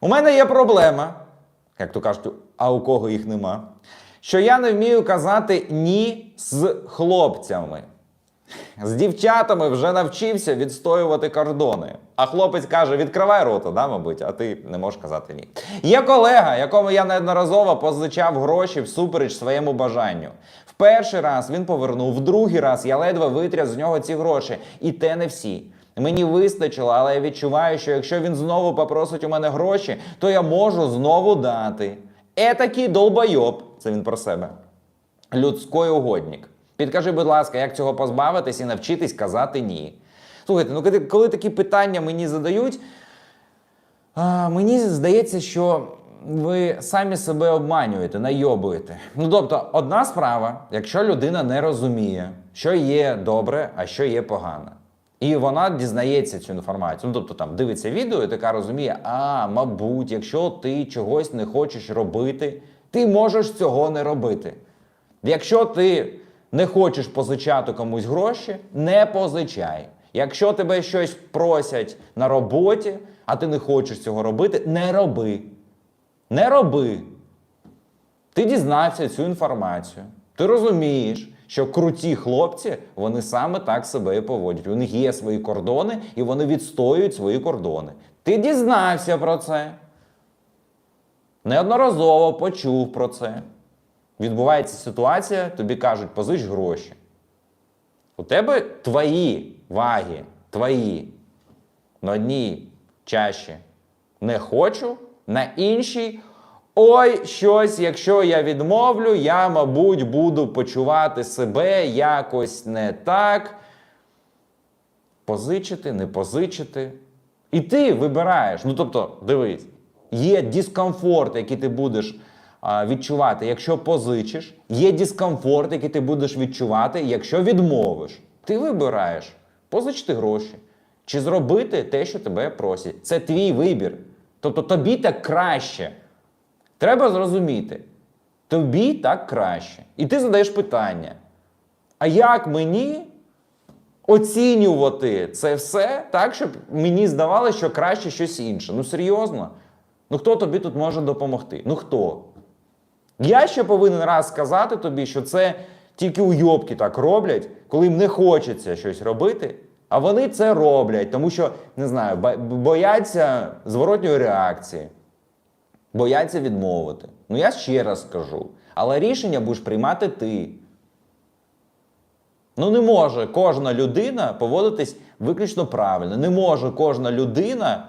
У мене є проблема, як то кажуть, а у кого їх нема. Що я не вмію казати ні з хлопцями. З дівчатами вже навчився відстоювати кордони. А хлопець каже: відкривай рота, да, мабуть, а ти не можеш казати ні. Є колега, якому я неодноразово позичав гроші всупереч своєму бажанню. В перший раз він повернув, в другий раз я ледве витряс з нього ці гроші. І те не всі. Мені вистачило, але я відчуваю, що якщо він знову попросить у мене гроші, то я можу знову дати. Етакий долбойоб, це він про себе людський угодник. Підкажи, будь ласка, як цього позбавитись і навчитись казати ні. Слухайте, ну коли, такі питання мені задають, а, мені здається, що ви самі себе обманюєте, найобуєте. Ну тобто, одна справа, якщо людина не розуміє, що є добре, а що є погано. І вона дізнається цю інформацію. Ну, тобто там дивиться відео і така розуміє, а, мабуть, якщо ти чогось не хочеш робити, ти можеш цього не робити. Якщо ти не хочеш позичати комусь гроші, не позичай. Якщо тебе щось просять на роботі, а ти не хочеш цього робити, не роби. Не роби. Ти дізнався цю інформацію. Ти розумієш, що круті хлопці вони саме так себе і поводять. У них є свої кордони, і вони відстоюють свої кордони. Ти дізнався про це. Неодноразово почув про це. Відбувається ситуація, тобі кажуть, позич гроші. У тебе твої ваги, твої. На одній чаші не хочу, на іншій. Ой, щось, якщо я відмовлю, я, мабуть, буду почувати себе якось не так. Позичити, не позичити. І ти вибираєш. Ну, тобто, дивись, є дискомфорт, який ти будеш а, відчувати, якщо позичиш, є дискомфорт, який ти будеш відчувати, якщо відмовиш. Ти вибираєш позичити гроші чи зробити те, що тебе просять. Це твій вибір. Тобто тобі так краще. Треба зрозуміти, тобі так краще. І ти задаєш питання: а як мені оцінювати це все так, щоб мені здавалося, що краще щось інше? Ну серйозно? Ну хто тобі тут може допомогти? Ну хто? Я ще повинен раз сказати тобі, що це тільки уйобки так роблять, коли їм не хочеться щось робити, а вони це роблять, тому що не знаю, бояться зворотньої реакції бояться відмовити. Ну я ще раз скажу. Але рішення будеш приймати ти. Ну не може кожна людина поводитись виключно правильно. Не може кожна людина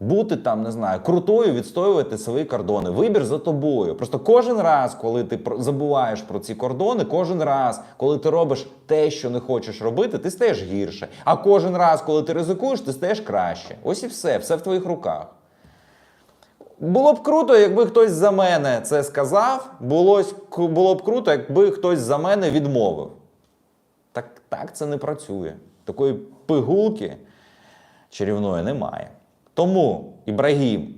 бути там, не знаю, крутою, відстоювати свої кордони. Вибір за тобою. Просто кожен раз, коли ти забуваєш про ці кордони, кожен раз, коли ти робиш те, що не хочеш робити, ти стаєш гірше. А кожен раз, коли ти ризикуєш, ти стаєш краще. Ось і все, все в твоїх руках. Було б круто, якби хтось за мене це сказав. Було, було б круто, якби хтось за мене відмовив. Так, так це не працює. Такої пигулки чарівної немає. Тому, Ібрагім,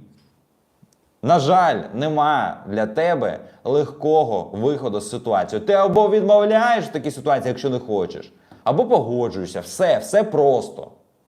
на жаль, нема для тебе легкого виходу з ситуації. Ти або відмовляєш в такій ситуації, якщо не хочеш, або погоджуєшся. Все, все просто.